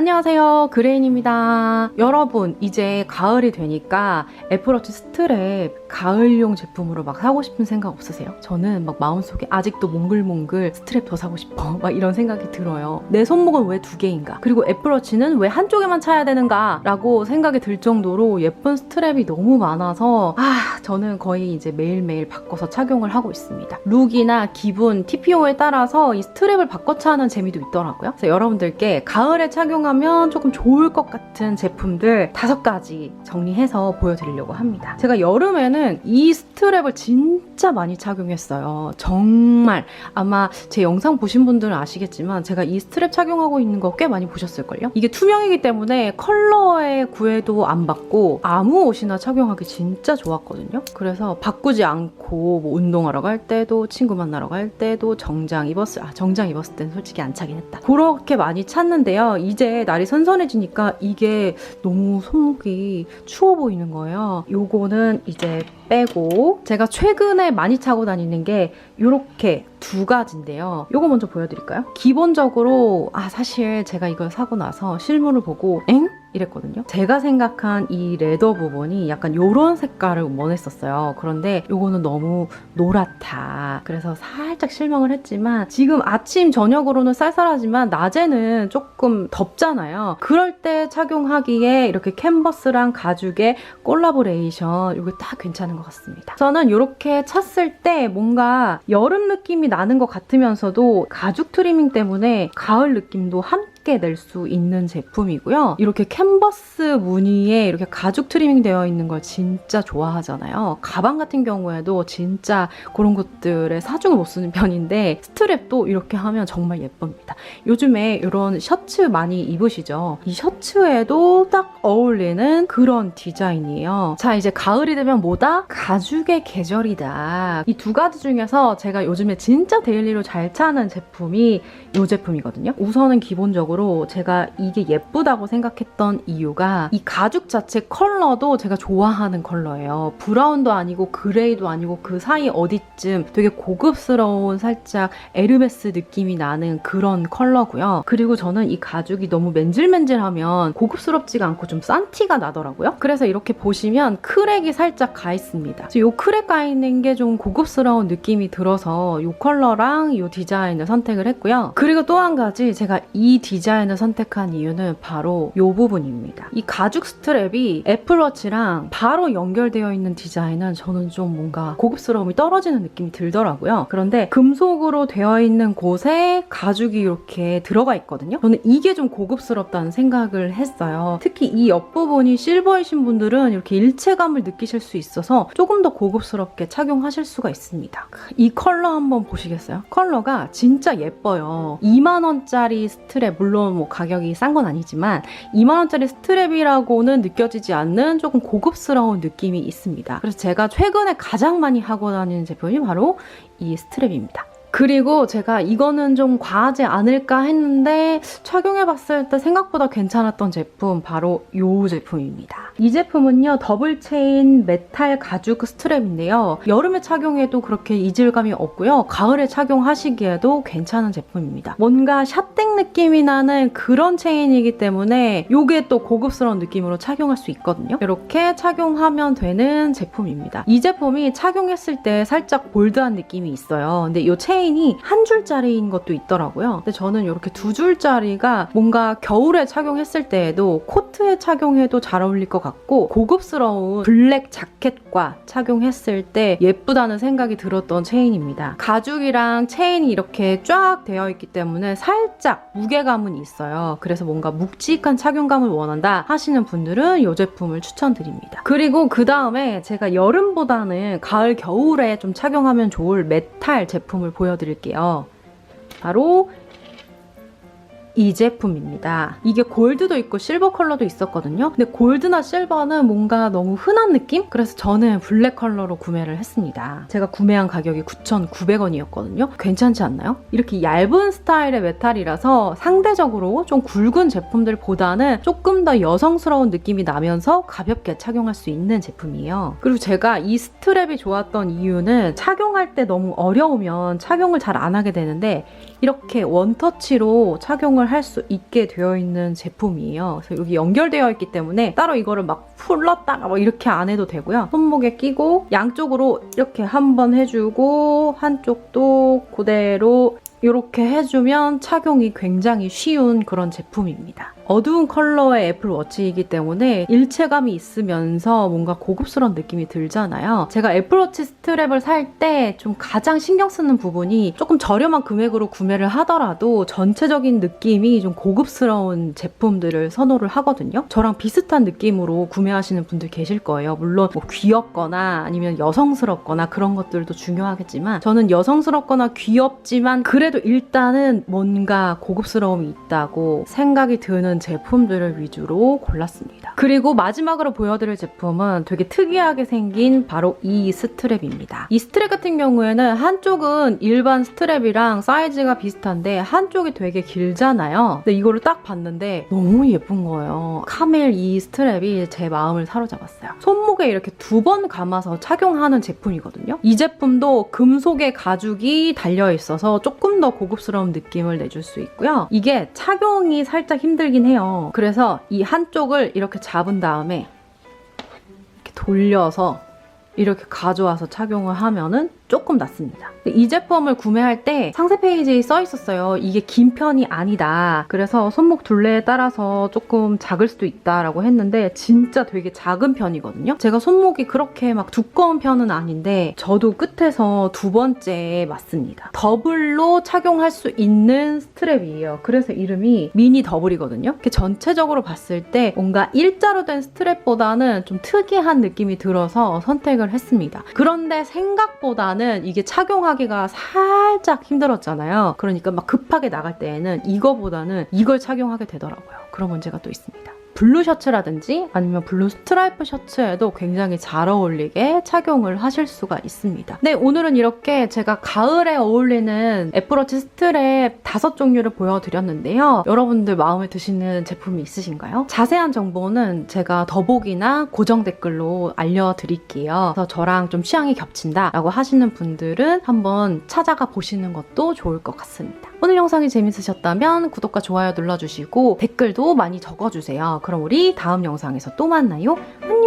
안녕하세요. 그레인입니다. 여러분, 이제 가을이 되니까 애플워치 스트랩 가을용 제품으로 막 사고 싶은 생각 없으세요? 저는 막 마음속에 아직도 몽글몽글 스트랩 더 사고 싶어. 막 이런 생각이 들어요. 내 손목은 왜 두 개인가? 그리고 애플워치는 왜 한쪽에만 차야 되는가? 라고 생각이 들 정도로 예쁜 스트랩이 너무 많아서 아, 저는 거의 이제 매일매일 바꿔서 착용을 하고 있습니다. 룩이나 기분, TPO에 따라서 이 스트랩을 바꿔 차는 재미도 있더라고요. 그래서 여러분들께 가을에 착용 하면 조금 좋을 것 같은 제품들 다섯 가지 정리해서 보여드리려고 합니다. 제가 여름에는 이 스트랩을 진짜 많이 착용했어요. 정말 아마 제 영상 보신 분들은 아시겠지만 제가 이 스트랩 착용하고 있는 거 꽤 많이 보셨을걸요? 이게 투명이기 때문에 컬러의 구애도 안 받고 아무 옷이나 착용하기 진짜 좋았거든요. 그래서 바꾸지 않고 뭐 운동하러 갈 때도 친구 만나러 갈 때도 정장 입었을 아 정장 입었을 땐 솔직히 안 차긴 했다. 그렇게 많이 찼는데요. 이제 날이 선선해지니까 이게 너무 손목이 추워 보이는 거예요. 요거는 이제 빼고 제가 최근에 많이 차고 다니는 게 이렇게 두 가지인데요. 요거 먼저 보여드릴까요? 기본적으로 아 사실 제가 이걸 사고 나서 실물을 보고 엥? 이랬거든요. 제가 생각한 이 레더 부분이 약간 요런 색깔을 원했었어요. 그런데 요거는 너무 노랗다. 그래서 살짝 실망을 했지만 지금 아침 저녁으로는 쌀쌀하지만 낮에는 조금 덥잖아요. 그럴 때 착용하기에 이렇게 캔버스랑 가죽의 콜라보레이션 이거 딱 괜찮은 것 같습니다. 저는 이렇게 찼을 때 뭔가 여름 느낌이 나는 것 같으면서도 가죽 트리밍 때문에 가을 느낌도 함께 낼수 있는 제품이고요. 이렇게 캔버스 무늬에 이렇게 가죽 트리밍 되어 있는 걸 진짜 좋아하잖아요. 가방 같은 경우에도 진짜 그런 것들에 사중을 못 쓰는 편인데 스트랩도 이렇게 하면 정말 예쁩니다. 요즘에 이런 셔츠 많이 입으시죠? 이 셔츠에도 딱 어울리는 그런 디자인이에요. 자, 이제 가을이 되면 뭐다? 가죽의 계절이다. 이 두 가지 중에서 제가 요즘에 진짜 데일리로 잘 차는 제품이 이 제품이거든요. 우선은 기본적으로 제가 이게 예쁘다고 생각했던 이유가 이 가죽 자체 컬러도 제가 좋아하는 컬러예요. 브라운도 아니고 그레이도 아니고 그 사이 어디쯤 되게 고급스러운 살짝 에르메스 느낌이 나는 그런 컬러고요. 그리고 저는 이 가죽이 너무 맨질맨질하면 고급스럽지가 않고 좀 싼 티가 나더라고요. 그래서 이렇게 보시면 크랙이 살짝 가 있습니다. 이 크랙 가 있는 게 좀 고급스러운 느낌이 들어서 이 컬러랑 이 디자인을 선택을 했고요. 그리고 또 한 가지 제가 이 디자인을 선택한 이유는 바로 이 부분입니다. 이 가죽 스트랩이 애플워치랑 바로 연결되어 있는 디자인은 저는 좀 뭔가 고급스러움이 떨어지는 느낌이 들더라고요. 그런데 금속으로 되어 있는 곳에 가죽이 이렇게 들어가 있거든요. 저는 이게 좀 고급스럽다는 생각을 했어요. 특히 이 옆부분이 실버이신 분들은 이렇게 일체감을 느끼실 수 있어서 조금 더 고급스럽게 착용하실 수가 있습니다. 이 컬러 한번 보시겠어요? 컬러가 진짜 예뻐요. 2만원짜리 스트랩, 물론 뭐 가격이 싼 건 아니지만 2만원짜리 스트랩이라고는 느껴지지 않는 조금 고급스러운 느낌이 있습니다. 그래서 제가 최근에 가장 많이 하고 다니는 제품이 바로 이 스트랩입니다. 그리고 제가 이거는 좀 과하지 않을까 했는데 착용해봤을 때 생각보다 괜찮았던 제품 바로 이 제품입니다. 이 제품은요 더블 체인 메탈 가죽 스트랩인데요. 여름에 착용해도 그렇게 이질감이 없고요. 가을에 착용하시기에도 괜찮은 제품입니다. 뭔가 샷땡 느낌이 나는 그런 체인이기 때문에 이게 또 고급스러운 느낌으로 착용할 수 있거든요. 이렇게 착용하면 되는 제품입니다. 이 제품이 착용했을 때 살짝 볼드한 느낌이 있어요. 근데 이 체인 체인이 한 줄짜리인 것도 있더라고요. 근데 저는 이렇게 두 줄짜리가 뭔가 겨울에 착용했을 때에도 코트에 착용해도 잘 어울릴 것 같고 고급스러운 블랙 자켓과 착용했을 때 예쁘다는 생각이 들었던 체인입니다. 가죽이랑 체인이 이렇게 쫙 되어 있기 때문에 살짝 무게감은 있어요. 그래서 뭔가 묵직한 착용감을 원한다 하시는 분들은 이 제품을 추천드립니다. 그리고 그 다음에 제가 여름보다는 가을, 겨울에 좀 착용하면 좋을 메탈 제품을 보여 보여드릴게요. 바로 이 제품입니다. 이게 골드도 있고 실버 컬러도 있었거든요. 근데 골드나 실버는 뭔가 너무 흔한 느낌? 그래서 저는 블랙 컬러로 구매를 했습니다. 제가 구매한 가격이 9,900원이었거든요. 괜찮지 않나요? 이렇게 얇은 스타일의 메탈이라서 상대적으로 좀 굵은 제품들보다는 조금 더 여성스러운 느낌이 나면서 가볍게 착용할 수 있는 제품이에요. 그리고 제가 이 스트랩이 좋았던 이유는 착용할 때 너무 어려우면 착용을 잘 안 하게 되는데 이렇게 원터치로 착용을 할 수 있게 되어 있는 제품이에요. 그래서 여기 연결되어 있기 때문에 따로 이거를 막 풀렀다가 뭐 이렇게 안 해도 되고요. 손목에 끼고 양쪽으로 이렇게 한 번 해주고 한쪽도 그대로 이렇게 해주면 착용이 굉장히 쉬운 그런 제품입니다. 어두운 컬러의 애플워치이기 때문에 일체감이 있으면서 뭔가 고급스러운 느낌이 들잖아요. 제가 애플워치 스트랩을 살 때 좀 가장 신경 쓰는 부분이 조금 저렴한 금액으로 구매를 하더라도 전체적인 느낌이 좀 고급스러운 제품들을 선호를 하거든요. 저랑 비슷한 느낌으로 구매하시는 분들 계실 거예요. 물론 뭐 귀엽거나 아니면 여성스럽거나 그런 것들도 중요하겠지만 저는 여성스럽거나 귀엽지만 그래 도 일단은 뭔가 고급스러움이 있다고 생각이 드는 제품들을 위주로 골랐습니다. 그리고 마지막으로 보여드릴 제품은 되게 특이하게 생긴 바로 이 스트랩입니다. 이 스트랩 같은 경우에는 한쪽은 일반 스트랩이랑 사이즈가 비슷한데 한쪽이 되게 길잖아요. 근데 이거를 딱 봤는데 너무 예쁜 거예요. 카멜 이 스트랩이 제 마음을 사로잡았어요. 손목에 이렇게 두 번 감아서 착용하는 제품이거든요. 이 제품도 금속의 가죽이 달려 있어서 조금 더 고급스러운 느낌을 내줄 수 있고요. 이게 착용이 살짝 힘들긴 해요. 그래서 이 한쪽을 이렇게 잡은 다음에 이렇게 돌려서 이렇게 가져와서 착용을 하면은 조금 낫습니다. 이 제품을 구매할 때 상세 페이지에 써 있었어요. 이게 긴 편이 아니다. 그래서 손목 둘레에 따라서 조금 작을 수도 있다라고 했는데 진짜 되게 작은 편이거든요. 제가 손목이 그렇게 막 두꺼운 편은 아닌데 저도 끝에서 두 번째에 맞습니다. 더블로 착용할 수 있는 스트랩이에요. 그래서 이름이 미니 더블이거든요. 이렇게 전체적으로 봤을 때 뭔가 일자로 된 스트랩보다는 좀 특이한 느낌이 들어서 선택을 했습니다. 그런데 생각 보다는 이게 착용하기가 살짝 힘들었잖아요. 그러니까 막 급하게 나갈 때에는 이거보다는 이걸 착용하게 되더라고요. 그런 문제가 또 있습니다. 블루 셔츠라든지 아니면 블루 스트라이프 셔츠에도 굉장히 잘 어울리게 착용을 하실 수가 있습니다. 네, 오늘은 이렇게 제가 가을에 어울리는 애플워치 스트랩 다섯 종류를 보여드렸는데요. 여러분들 마음에 드시는 제품이 있으신가요? 자세한 정보는 제가 더보기나 고정 댓글로 알려드릴게요. 그래서 저랑 좀 취향이 겹친다 라고 하시는 분들은 한번 찾아가 보시는 것도 좋을 것 같습니다. 오늘 영상이 재밌으셨다면 구독과 좋아요 눌러주시고 댓글도 많이 적어주세요. 그럼 우리 다음 영상에서 또 만나요. 안녕!